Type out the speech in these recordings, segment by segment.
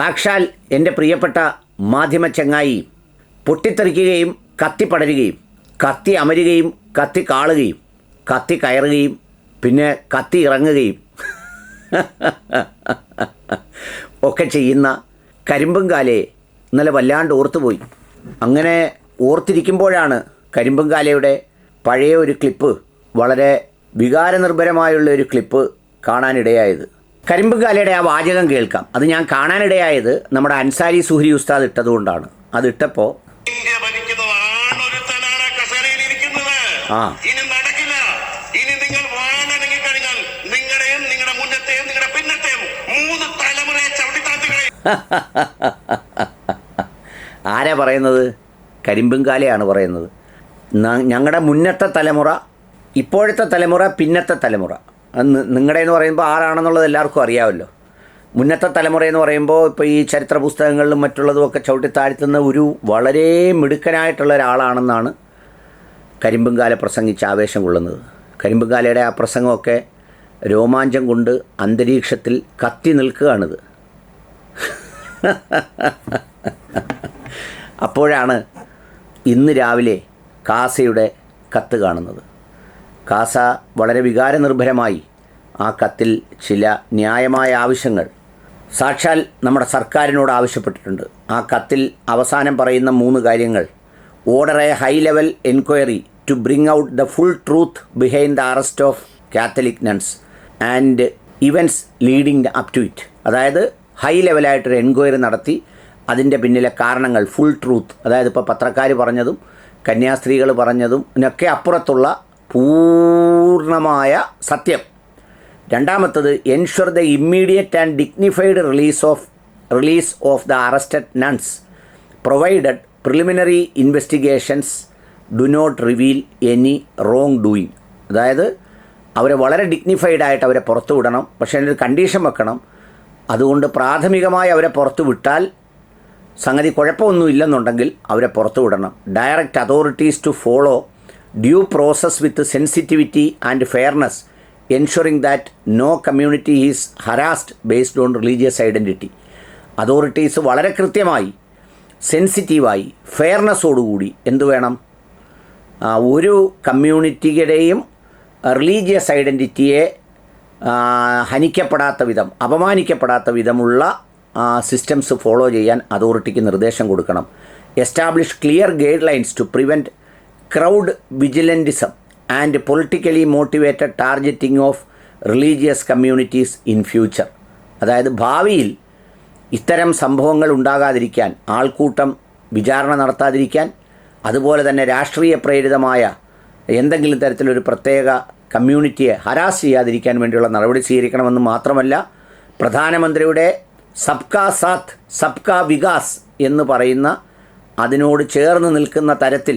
സാക്ഷാൽ എന്റെ പ്രിയപ്പെട്ട മാധ്യമ ചങ്ങായി പൊട്ടിത്തെറിക്കുകയും കത്തി പടരുകയും കത്തി അമരുകയും കത്തി കാളുകയും കത്തി കയറുകയും പിന്നെ കത്തി ഇറങ്ങുകയും ഒക്കെ ചെയ്യുന്ന കരിമ്പുംകാലയെ ഇന്നലെ വല്ലാണ്ട് ഓർത്തുപോയി. അങ്ങനെ ഓർത്തിരിക്കുമ്പോഴാണ് കരിമ്പുംകാലയുടെ പഴയ ഒരു ക്ലിപ്പ് വളരെ വികാരനിർഭരമായുള്ള ഒരു ക്ലിപ്പ് കാണാനിടയായത്. കരിമ്പുംകാലയുടെ ആ വാചകം കേൾക്കാം. അത് ഞാൻ കാണാനിടയായത് നമ്മുടെ അൻസാരി സുഹരി ഉസ്താദ് ഇട്ടതുകൊണ്ടാണ്. അത് ഇട്ടപ്പോൾ ആ. ആരാ പറയുന്നത്? കരിമ്പുംകാലയാണ് പറയുന്നത്. ഞങ്ങളുടെ മുന്നത്തെ തലമുറ ഇപ്പോഴത്തെ തലമുറ പിന്നത്തെ തലമുറ. നിങ്ങളുടെ എന്ന് പറയുമ്പോൾ ആരാണെന്നുള്ളത് എല്ലാവർക്കും അറിയാമല്ലോ മുന്നത്തെ തലമുറ എന്ന് പറയുമ്പോൾ ഇപ്പോൾ ഈ ചരിത്ര പുസ്തകങ്ങളിലും മറ്റുള്ളതും ഒക്കെ ചവിട്ടി താഴ്ത്തുന്ന ഒരു വളരെ മിടുക്കനായിട്ടുള്ള ഒരാളാണെന്നാണ് കരിമ്പുങ്കാല പ്രസംഗിച്ച് ആവേശം കൊള്ളുന്നത്. കരിമ്പുങ്കാലയുടെ ആ പ്രസംഗമൊക്കെ രോമാഞ്ചം കൊണ്ട് അന്തരീക്ഷത്തിൽ കത്തി നിൽക്കുകയാണിത്. അപ്പോഴാണ് ഇന്ന് രാവിലെ കാസയുടെ കത്ത് കാണുന്നത്. കാസ വളരെ വികാരനിർഭരമായി ആ കത്തിൽ ചില ന്യായമായ ആവശ്യങ്ങൾ. സാക്ഷാൽ നമ്മുടെ സർക്കാരിനോട് ആവശ്യപ്പെട്ടിട്ടുണ്ട്. ആ കത്തിൽ അവസാനം പറയുന്ന മൂന്ന് കാര്യങ്ങൾ. Order a high level enquiry to bring out the full truth behind the arrest of Catholic nuns and events leading up to it അതായത് ഹൈ ലെവലായിട്ടൊരു എൻക്വയറി നടത്തി അതിന്റെ പിന്നിലെ കാരണങ്ങൾ ഫുൾ ട്രൂത്ത് അതായത് ഇപ്പോൾ പത്രക്കാർ പറഞ്ഞതും കന്യാസ്ത്രീകൾ പറഞ്ഞതും ഇതിനൊക്കെ അപ്പുറത്തുള്ള പൂർണമായ സത്യം. രണ്ടാമത്തത് ensure the immediate and dignified release of release of the arrested nuns provided preliminary investigations do not reveal any wrongdoing അതായത് അവരെ വളരെ ഡിഗ്നിഫൈഡ് ആയിട്ട് അവരെ പുറത്തു വിടണം. പക്ഷേ അതിനൊരു കണ്ടീഷൻ വെക്കണം. അതുകൊണ്ട് പ്രാഥമികമായി അവരെ പുറത്തു വിട്ടാൽ സംഗതി കുഴപ്പമൊന്നുമില്ലെന്നുണ്ടെങ്കിൽ അവരെ പുറത്തു വിടണം. Direct authorities to follow due process with sensitivity and fairness ensuring that no community is harassed based on religious identity authorities വളരെ കൃത്യമായി സെൻസിറ്റീവായി ഫെയർനെസ്സോടുകൂടി എന്തു വേണം? ഒരു കമ്മ്യൂണിറ്റിയുടെയും റിലീജിയസ് ഐഡന്റിറ്റിയെ ഹനിക്കപ്പെടാത്ത വിധം അപമാനിക്കപ്പെടാത്ത വിധമുള്ള സിസ്റ്റംസ് ഫോളോ ചെയ്യാൻ അതോറിറ്റിക്ക് നിർദ്ദേശം കൊടുക്കണം. Establish clear guidelines to prevent crowd vigilantism and politically motivated targeting of religious communities in future അതായത് ഭാവിയിൽ ഇത്തരം സംഭവങ്ങൾ ഉണ്ടാകാതിരിക്കാൻ ആൾക്കൂട്ടം വിചാരണ നടത്താതിരിക്കാൻ അതുപോലെ തന്നെ രാഷ്ട്രീയ പ്രേരിതമായ എന്തെങ്കിലും തരത്തിലൊരു പ്രത്യേക കമ്മ്യൂണിറ്റിയെ ഹരാസ് ചെയ്യാതിരിക്കാൻ വേണ്ടിയുള്ള നടപടി സ്വീകരിക്കണമെന്ന് മാത്രമല്ല പ്രധാനമന്ത്രിയുടെ സബ്കാ സാത്ത് സബ്കാ വികാസ് എന്ന് പറയുന്ന അതിനോട് ചേർന്ന് നിൽക്കുന്ന തരത്തിൽ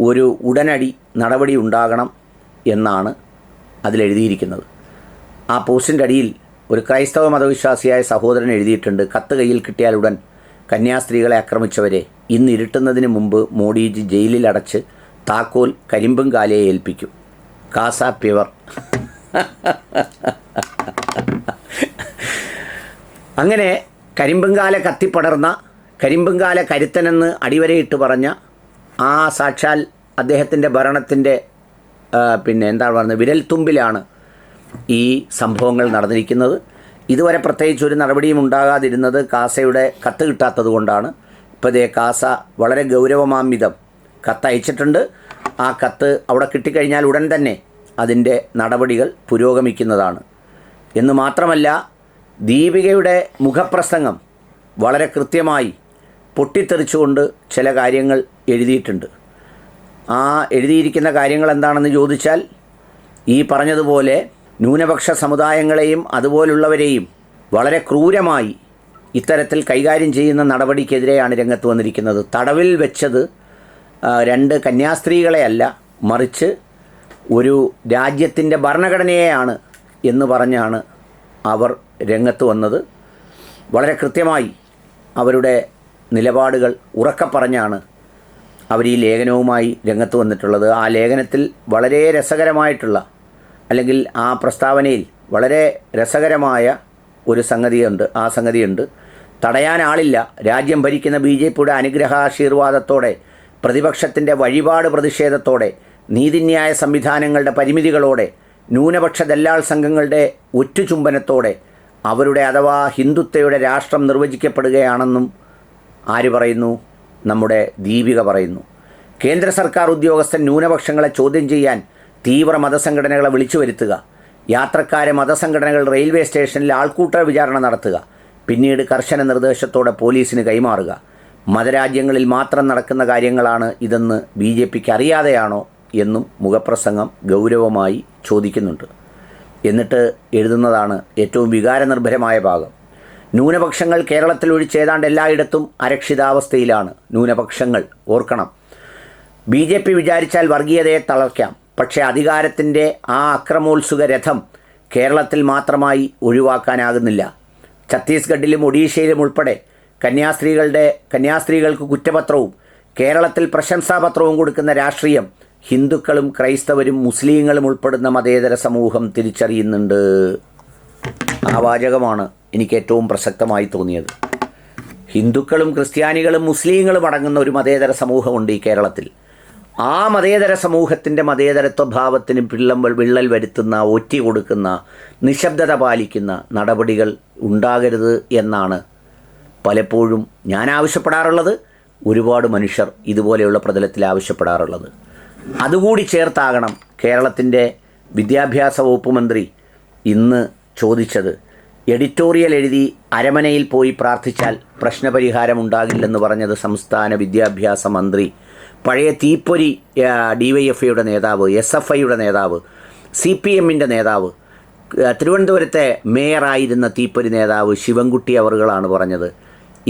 ഒരു ഉടനടി നടപടി ഉണ്ടാകണം എന്നാണ് അതിലെഴുതിയിരിക്കുന്നത്. ആ പോസ്റ്റിന്റെ അടിയിൽ ഒരു ക്രൈസ്തവ മതവിശ്വാസിയായ സഹോദരൻ എഴുതിയിട്ടുണ്ട് കത്ത് കയ്യിൽ കിട്ടിയാൽ ഉടൻ കന്യാസ്ത്രീകളെ ആക്രമിച്ചവരെ. ഇന്ന് ഇരുട്ടുന്നതിന് മുമ്പ് മോഡിജി ജയിലിൽ അടച്ച് താക്കോൽ കരിമ്പും കാലയെ ഏൽപ്പിക്കും. കാസ പ്യവർ. അങ്ങനെ കരിമ്പുംകാല കത്തിപ്പടർന്ന കരിമ്പുംകാല കരുത്തനെന്ന് അടിവരയിട്ട് പറഞ്ഞ ആ സാക്ഷാൽ അദ്ദേഹത്തിന്റെ ഭരണത്തിന്റെ പിന്നെ എന്താണ് പറയുന്നത് വിരൽത്തുമ്പിലാണ് ഈ സംഭവങ്ങൾ നടന്നിരിക്കുന്നത്. ഇതുവരെ പ്രത്യേകിച്ച് ഒരു നടപടിയും ഉണ്ടാകാതിരുന്നത് കാസയുടെ കത്ത് കിട്ടാത്തത് കൊണ്ടാണ്. ഇപ്പോൾ ഇതേ കാസ വളരെ ഗൗരവമാംവിധം കത്ത് അയച്ചിട്ടുണ്ട്. ആ കത്ത് അവിടെ കിട്ടിക്കഴിഞ്ഞാൽ ഉടൻ തന്നെ അതിന്റെ നടപടികൾ പുരോഗമിക്കുന്നതാണ്. എന്ന് മാത്രമല്ല ദീപികയുടെ മുഖപ്രസംഗം വളരെ കൃത്യമായി പൊട്ടിത്തെറിച്ചുകൊണ്ട് ചില കാര്യങ്ങൾ എഴുതിയിട്ടുണ്ട്. ആ എഴുതിയിരിക്കുന്ന കാര്യങ്ങൾ എന്താണെന്ന് ചോദിച്ചാൽ ഈ പറഞ്ഞതുപോലെ ന്യൂനപക്ഷ സമുദായങ്ങളെയും അതുപോലുള്ളവരെയും വളരെ ക്രൂരമായി ഇത്തരത്തിൽ കൈകാര്യം ചെയ്യുന്ന നടപടിക്കെതിരെയാണ് രംഗത്ത് വന്നിരിക്കുന്നത്. തടവിൽ വെച്ചത് രണ്ട് കന്യാസ്ത്രീകളെയല്ല മറിച്ച് ഒരു രാജ്യത്തിന്റെ ഭരണഘടനയെയാണ് എന്ന് പറഞ്ഞാണ് അവർ രംഗത്ത് വന്നത്. വളരെ കൃത്യമായി അവരുടെ നിലപാടുകൾ ഉറക്കെ പറഞ്ഞാണ് അവർ ഈ ലേഖനവുമായി രംഗത്ത് വന്നിട്ടുള്ളത്. ആ ലേഖനത്തിൽ വളരെ രസകരമായിട്ടുള്ള അല്ലെങ്കിൽ ആ പ്രസ്താവനയിൽ വളരെ രസകരമായ ഒരു സംഗതിയുണ്ട് ആ സംഗതിയുണ്ട്. തടയാൻ ആളില്ല. രാജ്യം ഭരിക്കുന്ന ബി ജെ പിയുടെ അനുഗ്രഹാശീർവാദത്തോടെ പ്രതിപക്ഷത്തിന്റെ വഴിപാട് പ്രതിഷേധത്തോടെ നീതിന്യായ സംവിധാനങ്ങളുടെ പരിമിതികളോടെ ന്യൂനപക്ഷ ദല്ലാൾ സംഘങ്ങളുടെ ഒറ്റുചുംബനത്തോടെ അവരുടെ അഥവാ ഹിന്ദുത്വയുടെ രാഷ്ട്രം നിർവചിക്കപ്പെടുകയാണെന്നും ആര് പറയുന്നു? നമ്മുടെ ദീപിക പറയുന്നു. കേന്ദ്ര സർക്കാർ ഉദ്യോഗസ്ഥൻ ന്യൂനപക്ഷങ്ങളെ ചോദ്യം ചെയ്യാൻ തീവ്ര മതസംഘടനകളെ വിളിച്ചു വരുത്തുക. യാത്രക്കാരെ മതസംഘടനകൾ റെയിൽവേ സ്റ്റേഷനിൽ ആൾക്കൂട്ട വിചാരണ നടത്തുക. പിന്നീട് കർശന നിർദ്ദേശത്തോടെ പോലീസിന് കൈമാറുക. മതരാജ്യങ്ങളിൽ മാത്രം നടക്കുന്ന കാര്യങ്ങളാണ് ഇതെന്ന് ബി ജെ പിക്ക് അറിയാതെയാണോ എന്നും മുഖപ്രസംഗം ഗൗരവമായി ചോദിക്കുന്നുണ്ട്. എന്നിട്ട് എഴുതുന്നതാണ് ഏറ്റവും വികാരനിർഭരമായ ഭാഗം. ന്യൂനപക്ഷങ്ങൾ കേരളത്തിൽ ഒഴിച്ച് ഏതാണ്ട് എല്ലായിടത്തും അരക്ഷിതാവസ്ഥയിലാണ്. ന്യൂനപക്ഷങ്ങൾ ഓർക്കണം. ബി ജെ പി വിചാരിച്ചാൽ വർഗീയതയെ തളർക്കാം പക്ഷേ അധികാരത്തിന്റെ ആ അക്രമോത്സുക രഥം കേരളത്തിൽ മാത്രമായി ഒഴിവാക്കാനാകുന്നില്ല. ഛത്തീസ്ഗഡിലും ഒഡീഷയിലും ഉൾപ്പെടെ കന്യാസ്ത്രീകളുടെ കന്യാസ്ത്രീകൾക്ക് കുറ്റപത്രവും കേരളത്തിൽ പ്രശംസാപത്രവും കൊടുക്കുന്ന രാഷ്ട്രീയം ഹിന്ദുക്കളും ക്രൈസ്തവരും മുസ്ലിങ്ങളും ഉൾപ്പെടുന്ന മതേതര സമൂഹം തിരിച്ചറിയുന്നുണ്ട്. ആ വാചകമാണ് എനിക്ക് ഏറ്റവും പ്രസക്തമായി തോന്നിയത്. ഹിന്ദുക്കളും ക്രിസ്ത്യാനികളും മുസ്ലിങ്ങളും അടങ്ങുന്ന ഒരു മതേതര സമൂഹമുണ്ട് ഈ കേരളത്തിൽ. ആ മതേതര സമൂഹത്തിന്റെ മതേതരത്വ ഭാവത്തിന് പിള്ളമ്പൽ വിള്ളൽ വരുത്തുന്ന ഒറ്റി കൊടുക്കുന്ന നിശബ്ദത പാലിക്കുന്ന നടപടികൾ ഉണ്ടാകരുത് എന്നാണ് പലപ്പോഴും ഞാൻ ആവശ്യപ്പെടാറുള്ളത്. ഒരുപാട് മനുഷ്യർ ഇതുപോലെയുള്ള പ്രതലത്തിൽ ആവശ്യപ്പെടാറുള്ളത്. അതുകൂടി ചേർത്താകണം കേരളത്തിന്റെ വിദ്യാഭ്യാസ വകുപ്പ് മന്ത്രി ഇന്ന് ചോദിച്ചത്. എഡിറ്റോറിയൽ എഴുതി അരമനയിൽ പോയി പ്രാർത്ഥിച്ചാൽ പ്രശ്നപരിഹാരം ഉണ്ടാകില്ലെന്ന് പറഞ്ഞത് സംസ്ഥാന വിദ്യാഭ്യാസ മന്ത്രി പഴയ തീപ്പൊരി ഡി വൈ എഫ് ഐയുടെ നേതാവ് എസ് എഫ് ഐയുടെ നേതാവ് സി പി എമ്മിന്റെ നേതാവ് തിരുവനന്തപുരത്തെ മേയറായിരുന്ന തീപ്പൊരി നേതാവ് ശിവൻകുട്ടി അവറുകളാണ് പറഞ്ഞത്.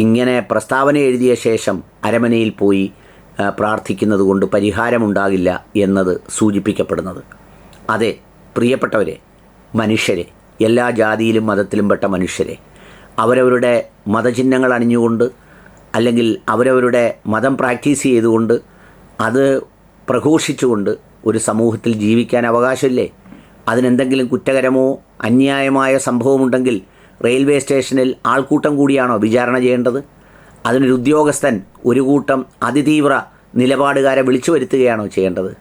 ഇങ്ങനെ പ്രസ്താവന എഴുതിയ ശേഷം അരമനയിൽ പോയി പ്രാർത്ഥിക്കുന്നത് കൊണ്ട് പരിഹാരമുണ്ടാകില്ല എന്നത് സൂചിപ്പിക്കപ്പെടുന്നത്. അതെ പ്രിയപ്പെട്ടവരെ മനുഷ്യരെ എല്ലാ ജാതിയിലും മതത്തിലും പെട്ട മനുഷ്യരെ. അവരവരുടെ മതചിഹ്നങ്ങൾ അണിഞ്ഞുകൊണ്ട് അല്ലെങ്കിൽ അവരവരുടെ മതം പ്രാക്ടീസ് ചെയ്തുകൊണ്ട് അത് പ്രഘോഷിച്ചുകൊണ്ട് ഒരു സമൂഹത്തിൽ ജീവിക്കാൻ അവകാശമില്ലേ? അതിനെന്തെങ്കിലും കുറ്റകരമോ അന്യായമായ സംഭവമുണ്ടെങ്കിൽ റെയിൽവേ സ്റ്റേഷനിൽ ആൾക്കൂട്ടം കൂടിയാണോ വിചാരണ ചെയ്യേണ്ടത്? അതിനൊരു ഉദ്യോഗസ്ഥൻ ഒരു കൂട്ടം അതിതീവ്ര നിലപാടുകാരെ വിളിച്ചു വരുത്തുകയാണോ ചെയ്യേണ്ടത്?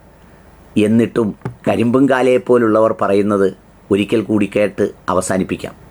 എന്നിട്ടും കരിമ്പും കാലയെപ്പോലുള്ളവർ പറയുന്നത് ഒരിക്കൽ കൂടി കേട്ട് അവസാനിപ്പിക്കാം.